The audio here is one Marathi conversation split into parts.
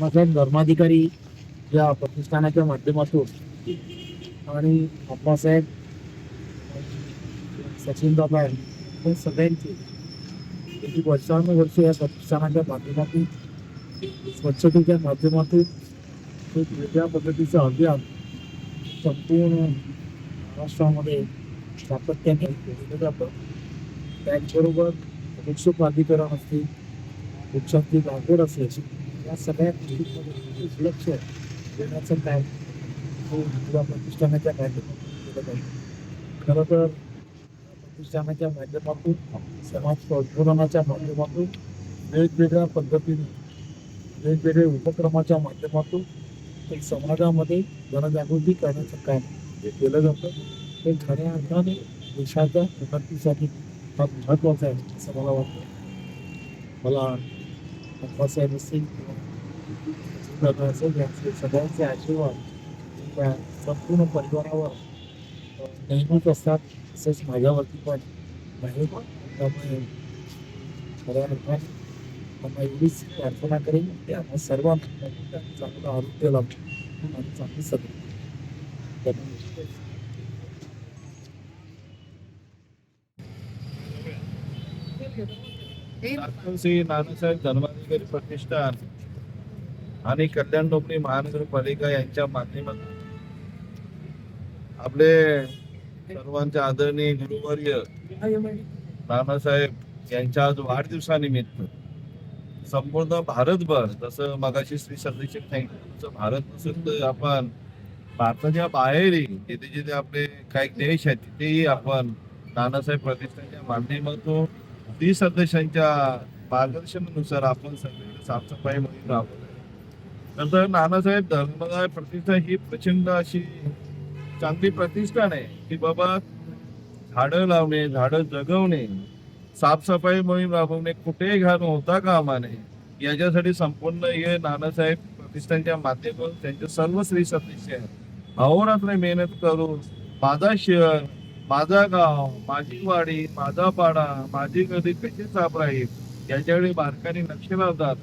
आप्पासाहेब धर्माधिकारी या प्रतिष्ठानाच्या माध्यमातून आणि आप्पासाहेब सचिन दादा हे सगळ्यांची गेली वर्षानुवर्ष या प्रतिष्ठानाच्या माध्यमातून स्वच्छतेच्या माध्यमातून एक वेगळ्या पद्धतीचं अभियान संपूर्ण महाराष्ट्रामध्ये सातत्याने केलं जातं. त्याचबरोबर वृक्ष प्राधिकरण असतील वृक्षांची लागवड असेल या सगळ्या गोष्टींमध्ये लक्ष देण्याचं काय हे हो, प्रतिष्ठानाच्या माध्यमातून केलं पाहिजे खरं तर प्रतिष्ठानाच्या माध्यमातून समाज प्रबोधनाच्या माध्यमातून वेगवेगळ्या पद्धतीने वेगवेगळे उपक्रमाच्या माध्यमातून एक समाजामध्ये जनजागृती करण्याचं काम हे केलं जातं. हे खऱ्या अर्थाने देशाच्या उन्नतीसाठी फार महत्त्वाचं आहे असं मला वाटतं. मला अप्पासाहेब असतील यांचे सगळ्यांचे आशीर्वाद त्या संपूर्ण परिवारावर नेहमीच असतात तसेच माझ्यावरती पण. त्यामुळे खऱ्या अर्थाने त्यांना एवढीच प्रार्थना करेन की आम्हा सर्वांना चांगलं आरोग्य लाभ आणि चांगली सगळं. श्री नानासाहेब धर्माधिकारी प्रतिष्ठान. आणि कल्याण डोंबरी महानगरपालिका यांच्या माध्यमातून आपले सर्वांचे आदरणीय गुरुवर्य नानासाहेब यांच्या आज वाढदिवसानिमित्त संपूर्ण भारतभर जसं मगाशी श्री सरदेशी सांगितलं भारत नसेल तर आपण भारताच्या बाहेरही जिथे जिथे आपले काही देश आहेत तिथेही आपण नानासाहेब प्रतिष्ठानच्या माध्यमातून श्री सदस्यांच्या मार्गदर्शनानुसार आपण सगळीकडे साफसफाई मोहीम राबवत. नंतर नानासाहेब धर्मदाय प्रतिष्ठा ही प्रचंड अशी चांगली प्रतिष्ठान आहे की बाबा झाडं लावणे झाडं जगवणे साफसफाई मोहीम राबवणे कुठेही घाण होता कामा नये. याच्यासाठी संपूर्ण हे नानासाहेब प्रतिष्ठानच्या माध्यमातून त्यांचे सर्व श्री सदस्य आहेत. अहोरात्र मेहनत करून माझा शहर माझा गाव माझी वाडी माझा पाडा माझी गदी कशी साफ राहील? याच्याकडे बारकाने लक्ष लावतात.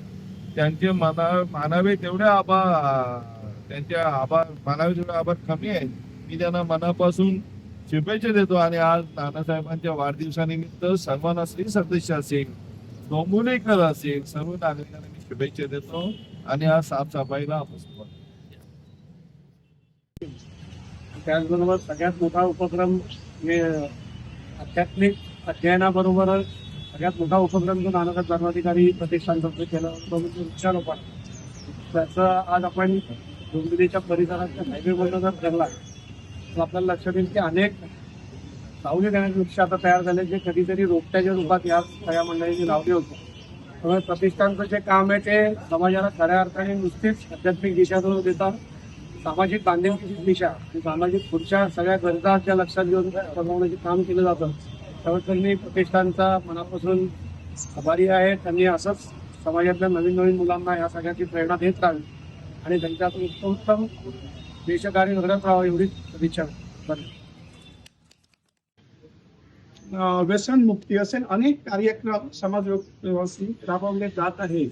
त्यांचे मना मानावे तेवढे आभार त्यांचे आभार मानावे तेवढे आभार कमी आहेत. मी त्यांना मनापासून शुभेच्छा देतो आणि आज नानासाहेबांच्या वाढदिवसानिमित्त सर्वांना श्री सदस्य असेल डोंबुलेकर असेल सर्व नागरिकांना मी शुभेच्छा देतो आणि आज साफसफाईला आपण सुरुवात त्याचबरोबर सगळ्यात मोठा उपक्रम हे आध्यात्मिक अध्ययनाबरोबरच सगळ्यात मोठा उपक्रम जो नानासाहेब धर्माधिकारी प्रतिष्ठानतर्फे केला तो म्हणजे वृक्षारोपण. त्याचं आज आपण डोंबिवलीच्या परिसरातल्या हायवेमधनं जर जगला तर आपल्याला लक्षात येईल की अनेक सावली देण्याचे वृक्ष आता तयार झाले जे कधीतरी रोपट्याच्या रूपात या सगळ्या मंडळींनी लावले होते. त्यामुळे प्रतिष्ठानचं जे काम आहे ते समाजाला खऱ्या अर्थाने नुसतीच आध्यात्मिक दिशा न देता. सामाजिक बांधिलकीची दिशा सामाजिक पुढच्या सगळ्या गरजा ज्या लक्षात घेऊन बनवण्याचे काम केलं जातं. त्याबद्दल प्रतिष्ठानचा मनापासून आभारी आहे. त्यांनी असंच समाजातल्या नवीन नवीन मुलांना या सगळ्याची प्रेरणा देत राहावी आणि त्यांच्यातून उत्तम उत्तम देशकार्य घडत राहावं एवढीच सदिच्छा व्यसन मुक्ती व्यसनमुक्ती असे अनेक कार्यक्रम समाज राबवले जात आहे.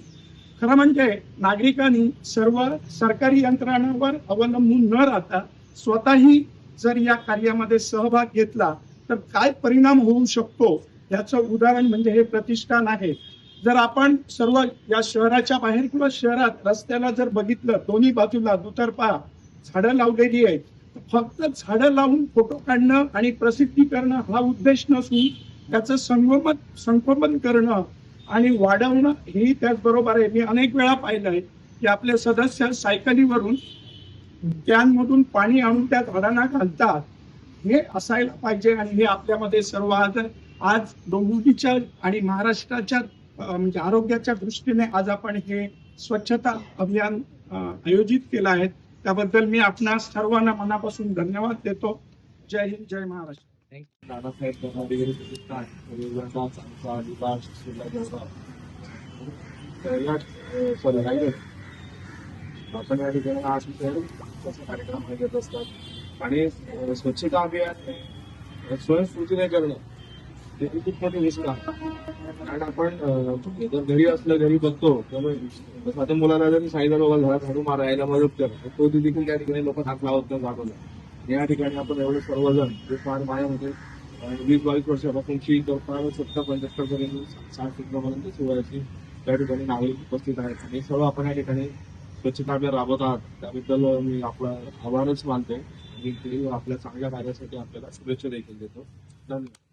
खरं म्हणजे नागरिकांनी सर्व सरकारी यंत्रणांवर अवलंबून न राहता स्वतःही जर या कार्यामध्ये सहभाग घेतला तर काय परिणाम होऊ शकतो याचं उदाहरण म्हणजे हे प्रतिष्ठान आहे. जर आपण सर्व या शहराच्या बाहेर किंवा शहरात रस्त्याला जर बघितलं दोन्ही बाजूला दुतर्फा झाडं लावलेली आहेत फक्त झाडं लावून फोटो काढणं आणि प्रसिद्धी करणं हा उद्देश नसून त्याचं संगोपन संगोपन करणं आणि वाढवणं ही त्याचबरोबर आहे. मी अनेक वेळा पाहिलं आहे की आपले सदस्य सायकलीवरून कॅनमधून पाणी आणून त्या झाडांना घालतात. हे असायला पाहिजे आणि हे आपल्यामध्ये सर्व आज आज डोंबिवलीच्या आणि महाराष्ट्राच्या म्हणजे आरोग्याच्या दृष्टीने आज आपण हे स्वच्छता अभियान आयोजित केलं आहे त्याबद्दल मी आपणास सर्वांना मनापासून धन्यवाद देतो जय हिंद जय महाराष्ट्र दादासाहेब या आज कार्यक्रम घेत असतात आणि स्वच्छता अभियान स्वयंस्फूर्तीने करणं ते खूप मोठी रिस्क आहे. कारण आपण जर घरी असलं घरी बघतो त्यामुळे स्वतः मुलाला जर सांगितलं लोक घरात झाडू मारायला मदत करतो तर तो देखील त्या ठिकाणी लोक हात लावत नाही या ठिकाणी आपण एवढे सर्वजण जे फार माया होते वीस बावीस वर्षापासूनची तर फार सत्तर पंच्याहत्तर पर्यंत साठ सत्तरपर्यंत सुरुवाती त्या ठिकाणी नागरिक उपस्थित आहेत. आणि सर्व आपण या ठिकाणी स्वच्छता अभियान राबवत आहात त्याबद्दल मी आपला आभारच मानतो जिंकली व आपल्या चांगल्या कार्यासाठी आपल्याला शुभेच्छा देखील देतो. धन्यवाद.